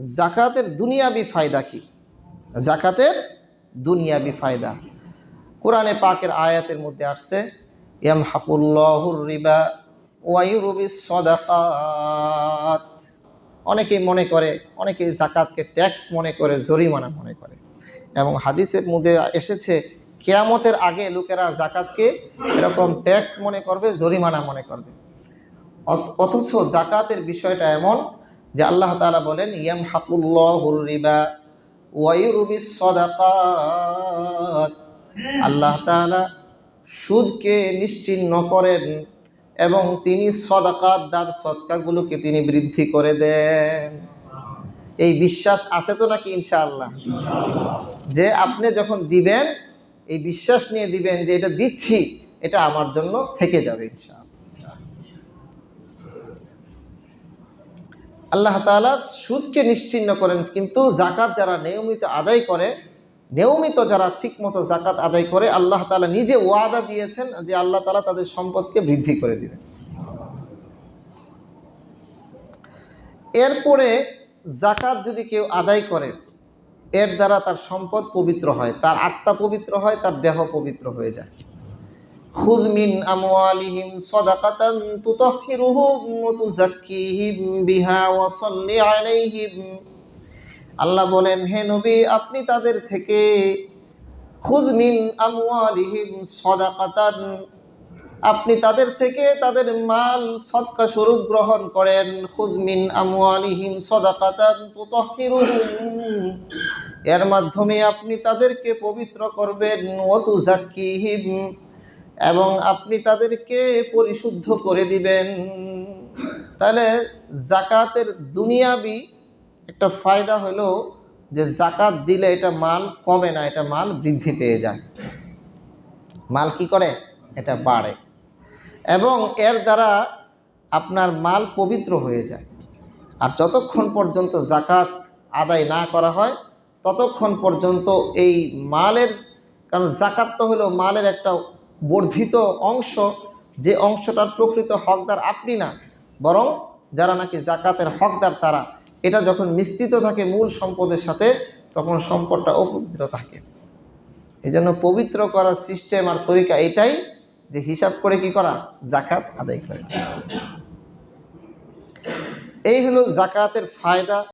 জাকাতের দুনিয়াবি ফায়দা কি? জাকাতের দুনিয়াবি ফায়দা। কোরআনে পাকের আয়াতের মধ্যে আসছে ইয়াম হাকুল্লাহুর রিবা ওয়াইরুবি সদাকাত। অনেকেই মনে করে, অনেকেই জাকাতকে ট্যাক্স মনে করে, জরিমানা মনে করে। এবং হাদিসের মধ্যে এসেছে, কেয়ামতের আগে লোকেরা জাকাতকে এরকম ট্যাক্স মনে করবে, জরিমানা মনে করবে। অথ- অথচ জাকাতের বিষয়টা এমন যে আল্লাহ তাআলা বলেন ইয়াম হাকুল্লাহুর রিবা ওয়াইরুবি সদাকাত আল্লাহ তাআলা সুদকে নিশ্চিহ্ন করেন এবং তিনি সদাকাত দান সদকাগুলোকে তিনি বৃদ্ধি করে দেন। এই বিশ্বাস আছে তো নাকি ইনশাআল্লাহ? যে আপনি যখন দিবেন, এই বিশ্বাস নিয়ে দিবেন যে এটা দিচ্ছি, এটা আমার জন্য থেকে যাবে ইনশাআল্লাহ। আল্লাহ তাআলা সুদকে নিশ্চিহ্ন করেন, কিন্তু জাকাত যারা নিয়মিত আদায় করে, নিয়মিত যারা ঠিকমতো জাকাত আদায় করে, আল্লাহ তাআলা নিজে ওয়াদা দিয়েছেন যে আল্লাহ তালা তাদের সম্পদকে বৃদ্ধি করে দিবেন। এরপরে জাকাত যদি কেউ আদায় করে, এর দ্বারা তার সম্পদ পবিত্র হয়, তার আত্মা পবিত্র হয়, তার দেহ পবিত্র হয়ে যায়। আমওয়ালিহিম সাদাকাতান তুতাহহিরুহুম ওয়া তুযাক্কিহিম বিহা ওয়া সাল্লি আলাইহিম। আল্লাহ বলেন, হে নবী, আপনি তাদের থেকে খুদ মিন আমওয়ালিহিম সাদাকাতান, আপনি তাদের থেকে তাদের মাল সদকা স্বরূপ গ্রহণ করেন। খুদ মিন আমওয়ালিহিম সাদাকাতান তুতাহহিরুহুম এর মাধ্যমে আপনি তাদেরকে পবিত্র করবেন। ওয়া তুযাক্কিহিম এবং আপনি তাদেরকে পরিশুদ্ধ করে দিবেন। তাহলে জাকাতের দুনিয়াবি একটা ফায়দা হলো যে জাকাত দিলে এটা মাল কমে না, এটা মাল বৃদ্ধি পেয়ে যায়। মাল কি করে? এটা বাড়ে। এবং এর দ্বারা আপনার মাল পবিত্র হয়ে যায়। আর যতক্ষণ পর্যন্ত জাকাত আদায় না করা হয়, ততক্ষণ পর্যন্ত এই মালের, কারণ জাকাত তো হলো মালের একটা বর্ধিত অংশ যে অংশটার প্রকৃত হকদার আপনি না, বরং যারা নাকি জাকাতের হকদার তারা, এটা যখন মিশ্রিত থাকে মূল সম্পদের সাথে, তখন সম্পদটা অপবিত্র থাকে। এই জন্য পবিত্র করার সিস্টেম আর তরিকা এটাই যে হিসাব করে কি করা? জাকাত আদায় করে। এই হলো জাকাতের ফায়দা